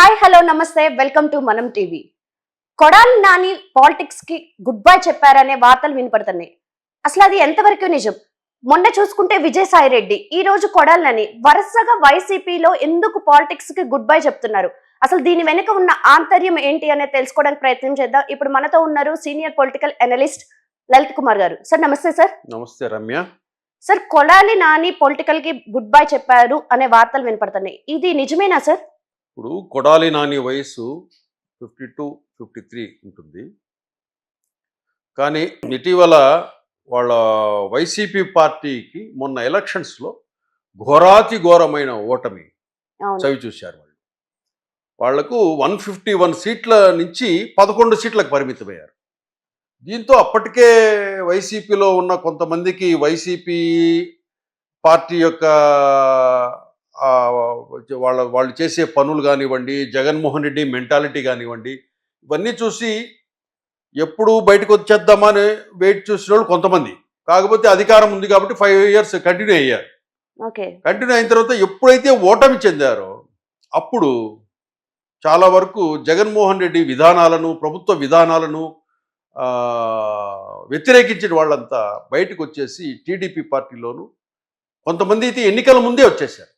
Hi hello నమస్తే welcome to Manam TV. Kodali Nani పాలిటిక్స్కి good bye చెప్పారనే వార్తలు వినపడుతున్నాయి. అసలు అది ఎంతవరకు నిజం? మొన్న చూసుకుంటే విజయసాయి రెడ్డి ఈ రోజు కొడాలి నాని వరుసగా వైసీపీలో ఎందుకు పాలిటిక్స్కి గుడ్ బై చెప్తున్నారు? అసలు దీని వెనుక ఉన్న ఆంతర్యం ఏంటి అనేది తెలుసుకోవడానికి ప్రయత్నం చేద్దాం. ఇప్పుడు మనతో ఉన్నారు senior political analyst Lalith Kumar గారు. సార్ నమస్తే సార్. నమస్తే రమ్య. సార్ కొడాలి నాని పొలిటికల్కి గుడ్ బై చెప్పారు అనే వార్తలు వినపడుతున్నాయి. ఇది నిజమేనా సార్? ఇప్పుడు కొడాలి నాని వయసు ఫిఫ్టీ టూ ఫిఫ్టీ త్రీ ఉంటుంది. కానీ ఇటీవల వాళ్ళ వైసీపీ పార్టీకి మొన్న ఎలక్షన్స్లో ఘోరాతి ఘోరమైన ఓటమి చవి చూశారు వాళ్ళు. వాళ్ళకు వన్ ఫిఫ్టీ వన్ సీట్ల నుంచి పదకొండు సీట్లకు పరిమితమయ్యారు. దీంతో అప్పటికే వైసీపీలో ఉన్న కొంతమందికి వైసీపీ పార్టీ యొక్క వాళ్ళ వాళ్ళు చేసే పనులు కానివ్వండి జగన్మోహన్ రెడ్డి మెంటాలిటీ కానివ్వండి ఇవన్నీ చూసి ఎప్పుడు బయటకు వచ్చేద్దామని వెయిట్ చూసిన వాళ్ళు కొంతమంది. కాకపోతే అధికారం ఉంది కాబట్టి ఫైవ్ ఇయర్స్ కంటిన్యూ అయ్యారు. కంటిన్యూ అయిన తర్వాత ఎప్పుడైతే ఓటమి చెందారో అప్పుడు చాలా వరకు జగన్మోహన్ రెడ్డి విధానాలను ప్రభుత్వ విధానాలను వ్యతిరేకించిన వాళ్ళంతా బయటకు వచ్చేసి టీడీపీ పార్టీలోను కొంతమంది అయితే ఎన్నికల ముందే వచ్చేసారు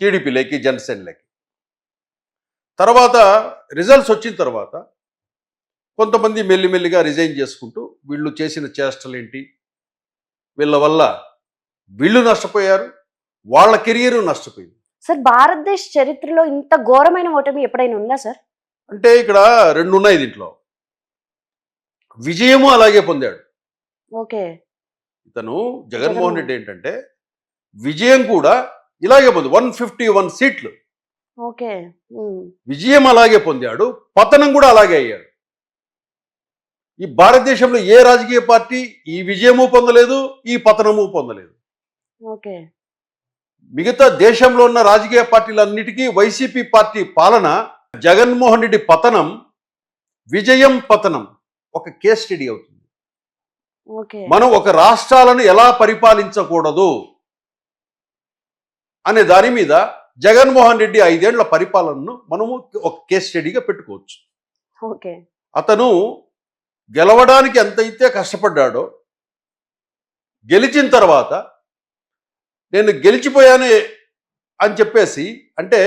టీడీపీలోకి జనసేనలోకి తర్వాత రిజల్ట్స్ వచ్చిన తర్వాత కొంతమంది మెల్లిమెల్లిగా రిజైన్ చేసుకుంటూ వీళ్ళు చేసిన చేష్టలు ఏంటి వీళ్ళ వల్ల వీళ్ళు నష్టపోయారు వాళ్ళ కెరియర్ నష్టపోయింది. సార్ భారతదేశ చరిత్రలో ఇంత ఘోరమైన ఓటమి ఎప్పుడైనా ఉందా సార్? అంటే ఇక్కడ రెండు ఉన్నాయి దీంట్లో. విజయము అలాగే పొందాడు. ఓకే. ఇతను జగన్మోహన్. రెడ్డి ఏంటంటే విజయం కూడా ఇలాగే పొంది వన్ ఫిఫ్టీ వన్ సీట్లు ఓకే. విజయం అలాగే పొందాడు పతనం కూడా అలాగే అయ్యాడు. ఈ భారతదేశంలో ఏ రాజకీయ పార్టీ ఈ విజయము పొందలేదు ఈ పతనము పొందలేదు. ఓకే. మిగతా దేశంలో ఉన్న రాజకీయ పార్టీలన్నిటికీ వైసీపీ పార్టీ పాలన జగన్మోహన్ రెడ్డి పతనం విజయం పతనం ఒక కేస్ స్టడీ అవుతుంది. మనం ఒక రాష్ట్రాలను ఎలా పరిపాలించకూడదు? అనే దాని మీద జగన్మోహన్ రెడ్డి ఐదేళ్ళ పరిపాలనను మనము ఒక కేస్ స్టడీగా పెట్టుకోవచ్చు. ఓకే. అతను గెలవడానికి ఎంతైతే కష్టపడ్డాడో గెలిచిన తర్వాత నేను గెలిచిపోయాను అని చెప్పేసి అంటే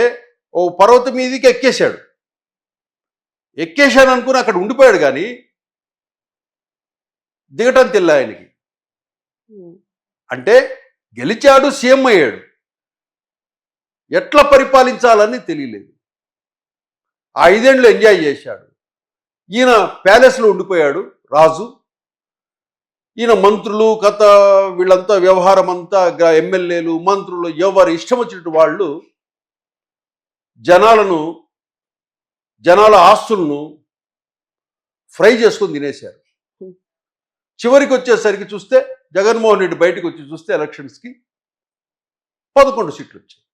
ఓ పర్వతం మీదకి ఎక్కేశాడు. ఎక్కేశాను అనుకుని అక్కడ ఉండిపోయాడు కానీ దిగటం తెల్ల ఆయనకి అంటే గెలిచాడు సీఎం అయ్యాడు. ఎట్లా పరిపాలించాలని తెలియలేదు. ఆ ఐదేండ్లు ఎంజాయ్ చేశాడు. ఈయన ప్యాలెస్లో ఉండిపోయాడు రాజు. ఈయన మంత్రులు కథ వీళ్ళంతా వ్యవహారం అంతా గ- ఎమ్మెల్యేలు మంత్రులు ఎవరు ఇష్టం వచ్చినట్టు వాళ్ళు జనాలను జనాల ఆస్తులను ఫ్రై చేసుకొని తినేశారు. చివరికి వచ్చేసరికి చూస్తే జగన్మోహన్ రెడ్డి బయటకు వచ్చి చూస్తే ఎలక్షన్స్కి పదకొండు సీట్లు వచ్చాయి.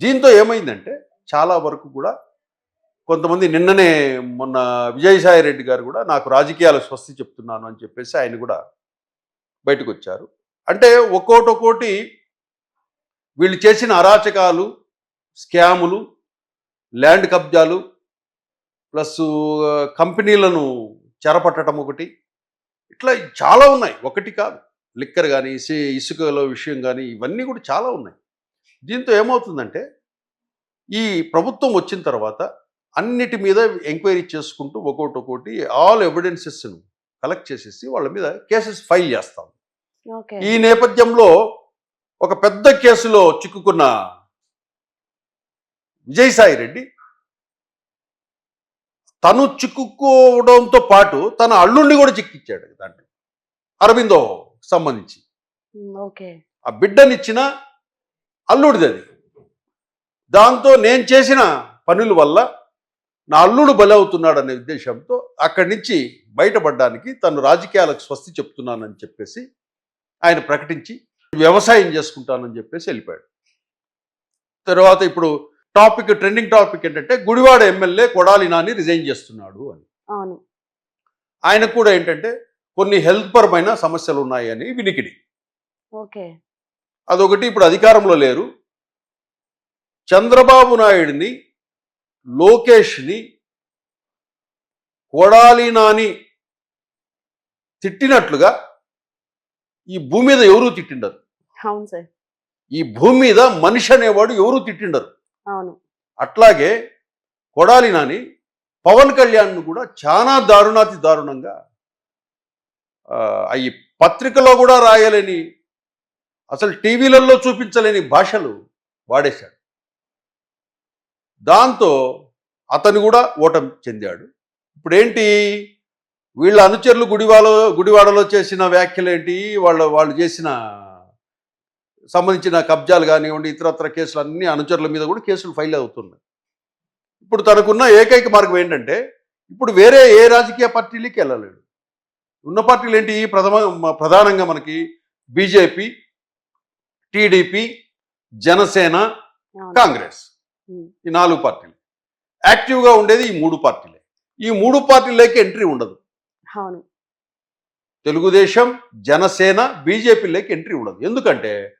దీంతో ఏమైందంటే చాలా వరకు కూడా కొంతమంది నిన్ననే మొన్న విజయసాయి రెడ్డి గారు కూడా నాకు రాజకీయాలు స్వస్తి చెప్తున్నాను అని చెప్పేసి ఆయన కూడా బయటకు వచ్చారు అంటే ఒక్కోటి ఒక్కోటి వీళ్ళు చేసిన అరాచకాలు స్కాములు ల్యాండ్ కబ్జాలు ప్లస్ కంపెనీలను చెరపట్టడం ఒకటి ఇట్లా చాలా ఉన్నాయి. ఒకటి కాదు. లిక్కర్ కానీ ఇసుకలో విషయం కానీ ఇవన్నీ కూడా చాలా ఉన్నాయి. దీంతో ఏమవుతుందంటే ఈ ప్రభుత్వం వచ్చిన తర్వాత అన్నిటి మీద ఎంక్వైరీ చేసుకుంటూ ఒక్కొక్కటి ఒక్కోటి ఆల్ ఎవిడెన్సెస్ను కలెక్ట్ చేసేసి వాళ్ళ మీద కేసెస్ ఫైల్ చేస్తాం. ఈ నేపథ్యంలో ఒక పెద్ద కేసులో చిక్కుకున్న విజయసాయి రెడ్డి తను చిక్కుకోవడంతో పాటు తన అల్లుండి కూడా చిక్కిచ్చాడు దాంట్లో అరవిందో సంబంధించి. ఆ బిడ్డనిచ్చిన అల్లుడిది అది. దాంతో నేను చేసిన పనుల వల్ల నా అల్లుడు బలవుతున్నాడు అనే ఉద్దేశంతో అక్కడి నుంచి బయటపడడానికి తను రాజకీయాలకు స్వస్తి చెప్తున్నానని చెప్పేసి ఆయన ప్రకటించి వ్యవసాయం చేసుకుంటానని చెప్పేసి వెళ్ళిపోయాడు. తర్వాత ఇప్పుడు టాపిక్ ట్రెండింగ్ టాపిక్ ఏంటంటే గుడివాడ ఎమ్మెల్యే కొడాలి నాని రిజైన్ చేస్తున్నాడు అని. అవును. ఆయనకు కూడా ఏంటంటే కొన్ని హెల్త్ పరమైన సమస్యలు ఉన్నాయని వినికిడి. ఓకే. అదొకటి ఇప్పుడు అధికారంలో లేరు. చంద్రబాబు నాయుడిని లోకేష్ని కొడాలి నాని తిట్టినట్లుగా ఈ భూమి మీద ఎవరూ తిట్టిండరు. అవును సార్. ఈ భూమి మీద మనిషి అనేవాడు ఎవరూ తిట్టిండరు. అవును. అట్లాగే కొడాలి నాని పవన్ కళ్యాణ్ను కూడా చాలా దారుణాతి దారుణంగా అవి పత్రికలో కూడా రాయలేని అసలు టీవీలలో చూపించలేని భాషలు వాడేశాడు. దాంతో అతను కూడా ఓటమి చెందాడు. ఇప్పుడు ఏంటి వీళ్ళ అనుచరులు గుడివాడలో గుడివాడలో చేసిన వ్యాఖ్యలు ఏంటి వాళ్ళ వాళ్ళు చేసిన సంబంధించిన కబ్జాలు కానివ్వండి ఇతరత్ర కేసులు అన్ని అనుచరుల మీద కూడా కేసులు ఫైల్ అవుతున్నాయి. ఇప్పుడు తనకున్న ఏకైక మార్గం ఏంటంటే ఇప్పుడు వేరే ఏ రాజకీయ పార్టీలకి వెళ్ళలేడు. ఉన్న పార్టీలు ఏంటి ప్రథమ ప్రధానంగా మనకి బీజేపీ టీడీపీ జనసేన కాంగ్రెస్. ఈ నాలుగు పార్టీలు. యాక్టివ్గా ఉండేది ఈ మూడు పార్టీలే. ఈ మూడు పార్టీలకి ఎంట్రీ ఉండదు. అవును. తెలుగుదేశం జనసేన బీజేపీలోకి ఎంట్రీ ఉండదు. ఎందుకంటే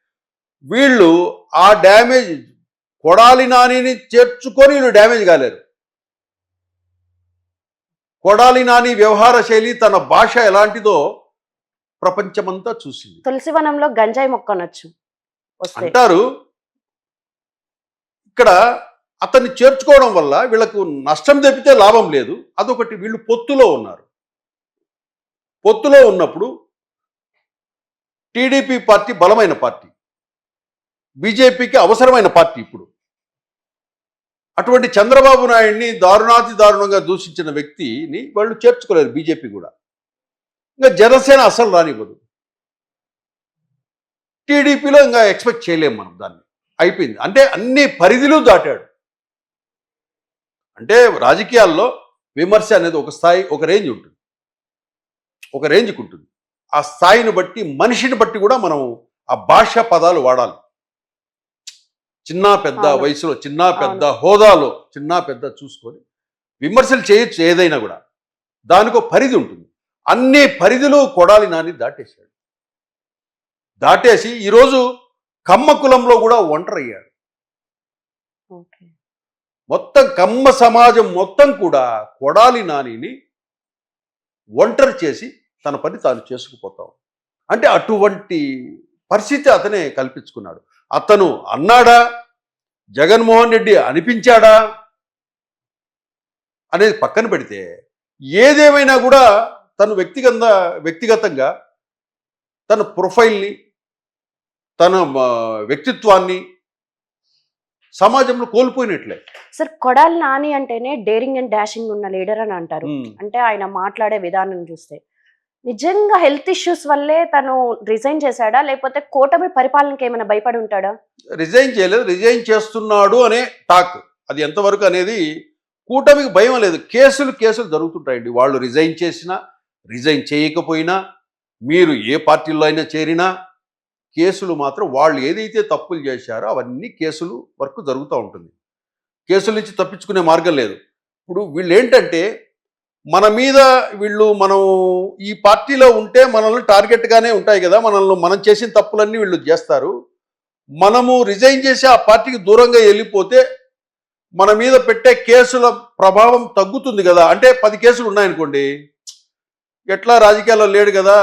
వీళ్ళు ఆ డ్యామేజ్ కొడాలి నానిని చేర్చుకొని వీళ్ళు డ్యామేజ్ కాలేరు. కొడాలి నాని వ్యవహార శైలి తన భాష ఎలాంటిదో ప్రపంచమంతా చూసింది. తులసివనంలో గంజాయి మొక్క అనొచ్చు వస్తే అంటారు ఇక్కడ అతన్ని చేర్చుకోవడం వల్ల వీళ్ళకు నష్టం తెప్పితే లాభం లేదు. అదొకటి వీళ్ళు పొత్తులో ఉన్నారు. పొత్తులో ఉన్నప్పుడు టీడీపీ పార్టీ బలమైన పార్టీ. బీజేపీకి అవసరమైన పార్టీ ఇప్పుడు. అటువంటి చంద్రబాబు నాయుడిని దారుణాతి దారుణంగా దూషించిన వ్యక్తిని వాళ్ళు చేర్చుకోలేరు బీజేపీ కూడా. ఇంకా జనసేన అసలు రానివ్వదు. టీడీపీలో ఇంకా ఎక్స్పెక్ట్ చేయలేం మనం దాన్ని. అయిపోయింది. అంటే అన్ని పరిధులు దాటాడు. అంటే రాజకీయాల్లో విమర్శ అనేది ఒక స్థాయి ఒక రేంజ్ ఉంటుంది. ఒక రేంజ్కి ఉంటుంది. ఆ స్థాయిని బట్టి మనిషిని బట్టి కూడా మనం ఆ భాష పదాలు వాడాలి. చిన్న పెద్ద. వయసులో చిన్న పెద్ద హోదాలో చిన్న పెద్ద చూసుకొని విమర్శలు చేయొచ్చు ఏదైనా కూడా. దానికి పరిధి ఉంటుంది. అన్ని పరిధులు కొడాలి నాని దాటేశాడు. దాటేసి ఈరోజు కమ్మ కులంలో కూడా ఒంటరయ్యాడు మొత్తం కమ్మ సమాజం మొత్తం కూడా కొడాలి నానిని ఒంటరి చేసి తన పని తాను చేసుకుపోతాం. అంటే అటువంటి పరిస్థితి అతనే కల్పించుకున్నాడు. అతను అన్నాడా? జగన్మోహన్ రెడ్డి అనిపించాడా? అనేది పక్కన పెడితే ఏదేమైనా కూడా తను వ్యక్తిగత వ్యక్తిగతంగా తన ప్రొఫైల్ని తన వ్యక్తిత్వాన్ని సమాజంలో కోల్పోయినట్లే. సార్ కొడాలి నాని అంటేనే డేరింగ్ అండ్ డాషింగ్ ఉన్న లీడర్ అని అంటారు. అంటే ఆయన మాట్లాడే విధానం చూస్తే. నిజంగా హెల్త్ ఇష్యూస్ వల్లే తను రిజైన్ చేశాడా? లేకపోతే కూటమి పరిపాలనకి ఏమైనా భయపడి ఉంటాడా? రిజైన్ చేయలేదు. రిజైన్ చేస్తున్నాడు అనే టాక్. అది ఎంతవరకు అనేది కూటమికి భయం లేదు. కేసులు కేసులు జరుగుతుంటాయండి. వాళ్ళు రిజైన్ చేసినా రిజైన్ చేయకపోయినా మీరు ఏ పార్టీలో అయినా చేరినా కేసులు మాత్రం వాళ్ళు ఏదైతే తప్పులు చేశారో అవన్నీ కేసులు వరకు జరుగుతూ ఉంటుంది. కేసుల నుంచి తప్పించుకునే మార్గం లేదు. ఇప్పుడు వీళ్ళు ఏంటంటే మన మీద వీళ్ళు మనం ఈ పార్టీలో ఉంటే మనల్ని టార్గెట్గానే ఉంటాయి కదా మనల్ని మనం చేసిన తప్పులన్నీ వీళ్ళు చేస్తారు. మనము రిజైన్ చేసి ఆ పార్టీకి దూరంగా వెళ్ళిపోతే మన మీద పెట్టే కేసుల ప్రభావం తగ్గుతుంది కదా. అంటే పది కేసులు ఉన్నాయనుకోండి ఎట్లా రాజకీయాల్లో లేడు కదా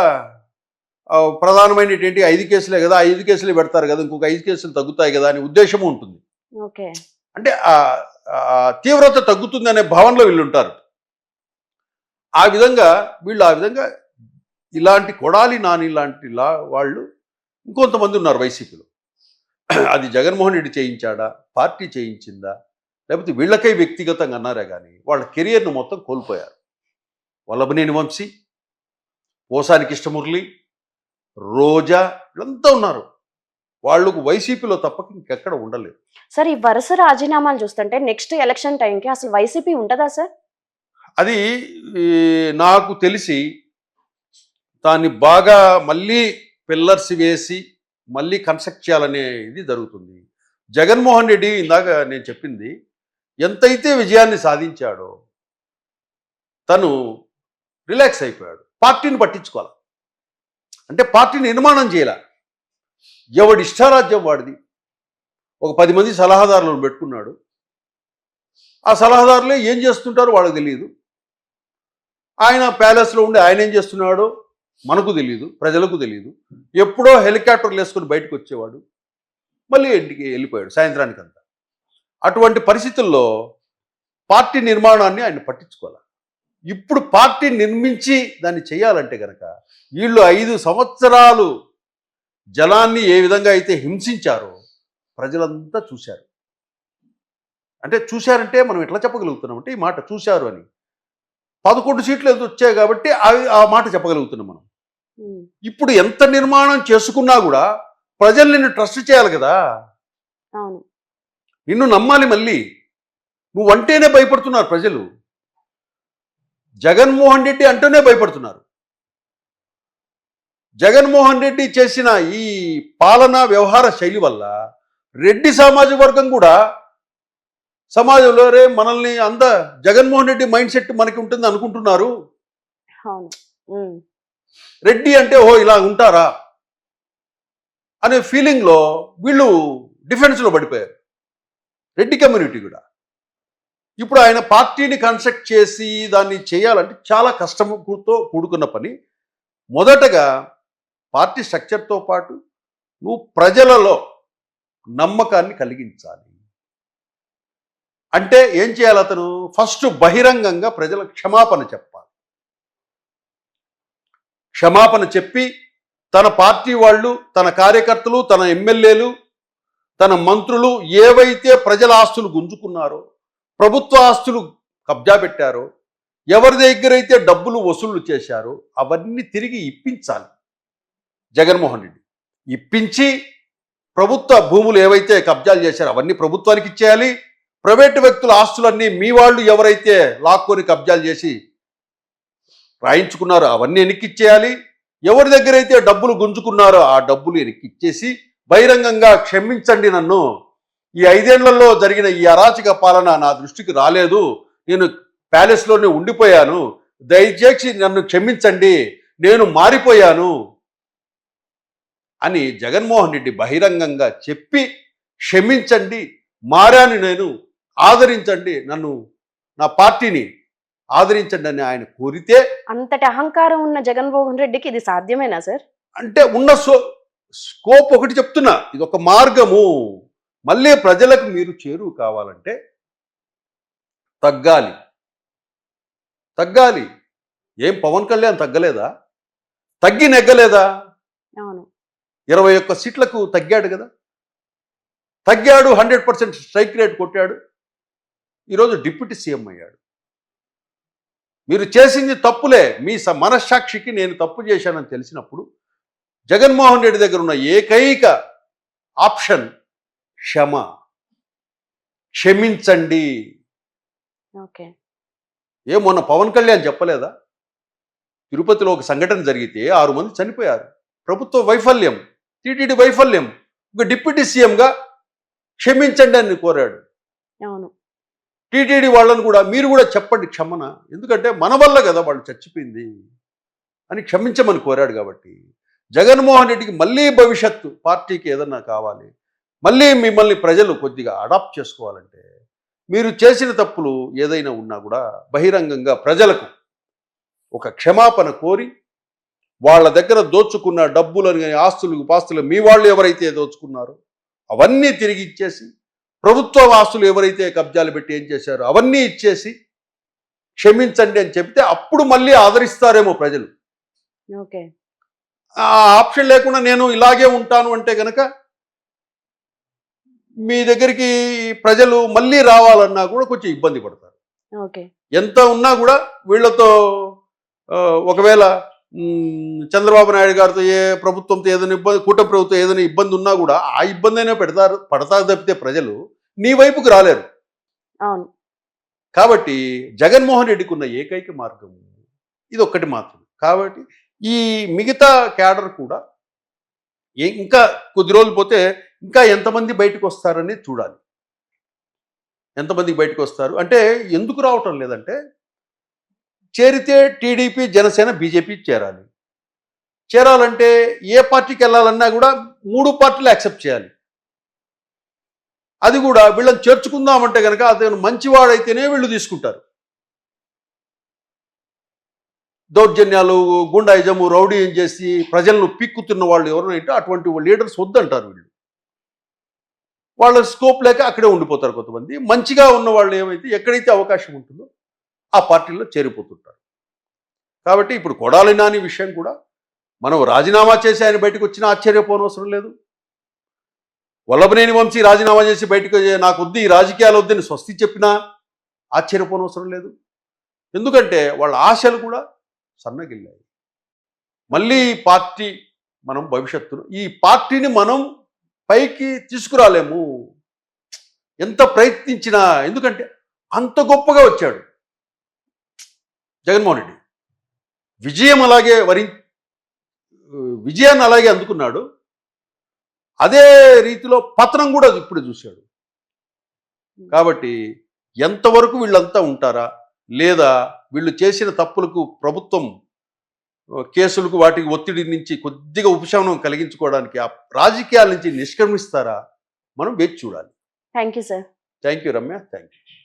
ప్రధానమైనటువంటి ఏంటి ఐదు కేసులే కదా ఐదు కేసులే పెడతారు కదా ఇంకొక ఐదు కేసులు తగ్గుతాయి కదా అనే ఉద్దేశము ఉంటుంది. అంటే తీవ్రత తగ్గుతుంది అనే భావనలో వీళ్ళు ఉంటారు. ఆ విధంగా వీళ్ళు ఆ విధంగా ఇలాంటి కొడాలి నాని లాంటి లా వాళ్ళు ఇంకొంతమంది ఉన్నారు వైసీపీలో. అది జగన్మోహన్ రెడ్డి చేయించాడా పార్టీ చేయించిందా లేకపోతే వీళ్ళకై వ్యక్తిగతంగా అన్నారే కానీ వాళ్ళ కెరియర్ను మొత్తం కోల్పోయారు. వల్లభనేని వంశీ పోసాని కృష్ణమురళి రోజా వీళ్ళంతా ఉన్నారు. వాళ్ళకు వైసీపీలో తప్పక ఇంకెక్కడ ఉండలేదు సార్ ఈ వరుస రాజీనామాలు చూస్తుంటే నెక్స్ట్ ఎలక్షన్ టైంకి అసలు వైసీపీ ఉంటుందా సార్? అది నాకు తెలిసి దాన్ని బాగా మళ్ళీ పిల్లర్స్ వేసి మళ్ళీ కన్స్ట్రక్ట్ చేయాలనే ఇది జరుగుతుంది. జగన్మోహన్ రెడ్డి ఇందాక నేను చెప్పింది ఎంతైతే విజయాన్ని సాధించాడో తను రిలాక్స్ అయిపోయాడు. పార్టీని పట్టించుకోవాలి? అంటే పార్టీని నిర్మాణం చేయాల. ఎవడి ఇష్టారాజ్యం వాడిది? ఒక పది మంది సలహాదారులను పెట్టుకున్నాడు. ఆ సలహాదారులే ఏం చేస్తుంటారో వాళ్ళకి తెలియదు ఆయన ప్యాలెస్లో ఉండి ఆయన ఏం చేస్తున్నాడో మనకు తెలియదు ప్రజలకు తెలియదు ఎప్పుడో హెలికాప్టర్లు వేసుకొని బయటకు వచ్చేవాడు. మళ్ళీ ఇంటికి వెళ్ళిపోయాడు సాయంత్రానికంతా. అటువంటి పరిస్థితుల్లో పార్టీ నిర్మాణాన్ని ఆయన పట్టించుకోవాలి. ఇప్పుడు పార్టీ నిర్మించి దాన్ని చేయాలంటే కనుక వీళ్ళు ఐదు సంవత్సరాలు జలాన్ని ఏ విధంగా అయితే హింసించారో ప్రజలంతా చూశారు. అంటే చూశారంటే మనం ఎట్లా చెప్పగలుగుతున్నాం అంటే ఈ మాట చూశారు అని. పదకొండు సీట్లు ఏదో వచ్చాయి కాబట్టి అవి ఆ మాట చెప్పగలుగుతున్నాం మనం. ఇప్పుడు ఎంత నిర్మాణం చేసుకున్నా కూడా ప్రజలు నిన్ను ట్రస్ట్ చేయాలి కదా. నిన్ను నమ్మాలి మళ్ళీ. నువ్వంటేనే భయపడుతున్నారు ప్రజలు. జగన్మోహన్ రెడ్డి అంటూనే భయపడుతున్నారు. జగన్మోహన్ రెడ్డి చేసిన ఈ పాలనా వ్యవహార శైలి వల్ల రెడ్డి సామాజిక వర్గం కూడా సమాజంలో రే మనల్ని అంద జగన్మోహన్ రెడ్డి మైండ్ సెట్ మనకి ఉంటుంది అనుకుంటున్నారు. రెడ్డి అంటే ఓ ఇలా ఉంటారా? అనే ఫీలింగ్లో వీళ్ళు డిఫెన్స్లో పడిపోయారు. రెడ్డి కమ్యూనిటీ కూడా. ఇప్పుడు ఆయన పార్టీని కన్స్ట్రక్ట్ చేసి దాన్ని చేయాలంటే చాలా కష్టంతో కూడుకున్న పని. మొదటగా పార్టీ స్ట్రక్చర్తో పాటు నువ్వు ప్రజలలో నమ్మకాన్ని కలిగించాలి. అంటే ఏం చేయాలి అతను? ఫస్ట్ బహిరంగంగా ప్రజల క్షమాపణ చెప్పాలి. క్షమాపణ చెప్పి తన పార్టీ వాళ్ళు తన కార్యకర్తలు తన ఎమ్మెల్యేలు తన మంత్రులు ఏవైతే ప్రజల ఆస్తులు గుంజుకున్నారో ప్రభుత్వ ఆస్తులు కబ్జా పెట్టారో. ఎవరి దగ్గరైతే డబ్బులు వసూళ్ళు చేశారో అవన్నీ తిరిగి ఇప్పించాలి. జగన్మోహన్ రెడ్డి ఇప్పించి ప్రభుత్వ భూములు ఏవైతే కబ్జాలు చేశారో అవన్నీ ప్రభుత్వానికి ఇచ్చేయాలి. ప్రైవేటు వ్యక్తుల ఆస్తులన్నీ మీ వాళ్ళు ఎవరైతే లాక్కొని కబ్జాలు చేసి రాయించుకున్నారో అవన్నీ వెనక్కిచ్చేయాలి ఎవరి దగ్గర అయితే డబ్బులు గుంజుకున్నారో ఆ డబ్బులు వెనక్కిచ్చేసి బహిరంగంగా క్షమించండి నన్ను ఈ ఐదేళ్ళలో జరిగిన ఈ అరాచక పాలన నా దృష్టికి రాలేదు. నేను ప్యాలెస్లోనే ఉండిపోయాను. దయచేసి నన్ను క్షమించండి. నేను మారిపోయాను. అని జగన్మోహన్ రెడ్డి బహిరంగంగా చెప్పి క్షమించండి మారాను నేను. ఆదరించండి నన్ను నా పార్టీని ఆదరించండి అని ఆయన కోరితే అంతటి అహంకారం ఉన్న జగన్మోహన్ రెడ్డికి ఇది సాధ్యమేనా సార్? అంటే ఉన్న స్కోప్ ఒకటి చెప్తున్నా. ఇది ఒక మార్గము. మళ్ళీ ప్రజలకు మీరు చేరువు కావాలంటే తగ్గాలి. తగ్గాలి. ఏం పవన్ కళ్యాణ్ తగ్గలేదా? తగ్గి నెగ్గలేదా? ఇరవై ఒక్క సీట్లకు తగ్గాడు కదా. తగ్గాడు హండ్రెడ్ పర్సెంట్ స్ట్రైక్ రేట్ కొట్టాడు. ఈరోజు డిప్యూటీ సీఎం అయ్యాడు. మీరు చేసింది తప్పులే. మీ మనస్సాక్షికి నేను తప్పు చేశానని తెలిసినప్పుడు జగన్మోహన్ రెడ్డి దగ్గర ఉన్న ఏకైక ఆప్షన్ క్షమ. క్షమించండి. ఓకే. ఏ మొన్న పవన్ కళ్యాణ్ చెప్పలేదా? తిరుపతిలో ఒక సంఘటన జరిగితే ఆరు మంది చనిపోయారు. ప్రభుత్వ వైఫల్యం టీటీడీ వైఫల్యం. ఒక డిప్యూటీ సీఎంగా క్షమించండి అని కోరాడు. అవును. టీటీడీ వాళ్ళని కూడా మీరు కూడా చెప్పండి క్షమన. ఎందుకంటే మన వల్ల కదా వాళ్ళు చచ్చిపోయింది అని క్షమించమని కోరాడు కాబట్టి. జగన్మోహన్ రెడ్డికి మళ్ళీ భవిష్యత్తు పార్టీకి ఏదన్నా కావాలి. మళ్ళీ మిమ్మల్ని ప్రజలు కొద్దిగా అడాప్ట్ చేసుకోవాలంటే మీరు చేసిన తప్పులు ఏదైనా ఉన్నా కూడా బహిరంగంగా ప్రజలకు ఒక క్షమాపణ కోరి వాళ్ళ దగ్గర దోచుకున్న డబ్బులను కానీ ఆస్తులు పాస్తులు మీ వాళ్ళు ఎవరైతే దోచుకున్నారో అవన్నీ తిరిగి ఇచ్చేసి ప్రభుత్వ ఆస్తులు ఎవరైతే కబ్జాలు పెట్టి ఏం చేశారో అవన్నీ ఇచ్చేసి క్షమించండి అని చెప్తే అప్పుడు మళ్ళీ ఆదరిస్తారేమో ప్రజలు. ఓకే. ఆ ఆప్షన్ లేకుండా నేను ఇలాగే ఉంటాను అంటే కనుక మీ దగ్గరికి ప్రజలు మళ్ళీ రావాలన్నా కూడా కొంచెం ఇబ్బంది పడతారు. ఎంత ఉన్నా కూడా వీళ్ళతో ఒకవేళ చంద్రబాబు నాయుడు గారితో ఏ ప్రభుత్వంతో ఏదైనా ఇబ్బంది కూటమి ప్రభుత్వం ఏదైనా ఇబ్బంది ఉన్నా కూడా ఆ ఇబ్బంది అయినా పెడతారు పడతారు తప్పితే ప్రజలు నీ వైపుకు రాలేరు. అవును. కాబట్టి జగన్మోహన్ రెడ్డికి ఉన్న ఏకైక మార్గం ఇది ఒక్కటి మాత్రం కాబట్టి ఈ మిగతా క్యాడర్ కూడా ఇంకా కొద్ది రోజులు పోతే ఇంకా ఎంతమంది బయటకు వస్తారని చూడాలి. ఎంతమంది బయటకు వస్తారు? అంటే ఎందుకు రావటం లేదంటే చేరితే టీడీపీ జనసేన బీజేపీ చేరాలి. చేరాలంటే ఏ పార్టీకి వెళ్ళాలన్నా కూడా మూడు పార్టీలు యాక్సెప్ట్ చేయాలి. అది కూడా వీళ్ళని చేర్చుకుందామంటే కనుక అతను మంచివాడైతేనే వీళ్ళు తీసుకుంటారు. దౌర్జన్యాలు గుండాయిజము రౌడీయం చేసి ప్రజలను పిక్కుతున్న వాళ్ళు ఎవరైనా అటువంటి లీడర్స్ వద్దంటారు వీళ్ళు. వాళ్ళ స్కోప్ లేక అక్కడే ఉండిపోతారు కొంతమంది. మంచిగా ఉన్న వాళ్ళు ఏమైతే ఎక్కడైతే అవకాశం ఉంటుందో ఆ పార్టీలో చేరిపోతుంటారు. కాబట్టి ఇప్పుడు కొడాలి నాని విషయం కూడా మనం రాజీనామా చేసి ఆయన బయటకు వచ్చినా ఆశ్చర్యపోనవసరం లేదు. వల్లభనేని వంశీ రాజీనామా చేసి బయటకు నాకు వద్దు ఈ రాజకీయాలు వద్దని స్వస్తి చెప్పినా ఆశ్చర్యపోనవసరం లేదు. ఎందుకంటే వాళ్ళ ఆశలు కూడా సన్నగిల్లాయి. మళ్ళీ ఈ పార్టీ మనం భవిష్యత్తులో ఈ పార్టీని మనం పైకి తీసుకురాలేము. ఎంత ప్రయత్నించినా ఎందుకంటే అంత గొప్పగా వచ్చాడు. జగన్మోహన్ రెడ్డి. విజయం అలాగే వరి విజయాన్ని అలాగే అందుకున్నాడు. అదే రీతిలో పతనం కూడా ఇప్పుడు చూశాడు. కాబట్టి ఎంతవరకు వీళ్ళంతా ఉంటారా? లేదా వీళ్ళు చేసిన తప్పులకు ప్రభుత్వం కేసులకు వాటికి ఒత్తిడి నుంచి కొద్దిగా ఉపశమనం కలిగించుకోవడానికి ఆ రాజకీయాల నుంచి నిష్క్రమిస్తారా? మనం వేచి చూడాలి. Thank you sir thank you Ramya thank you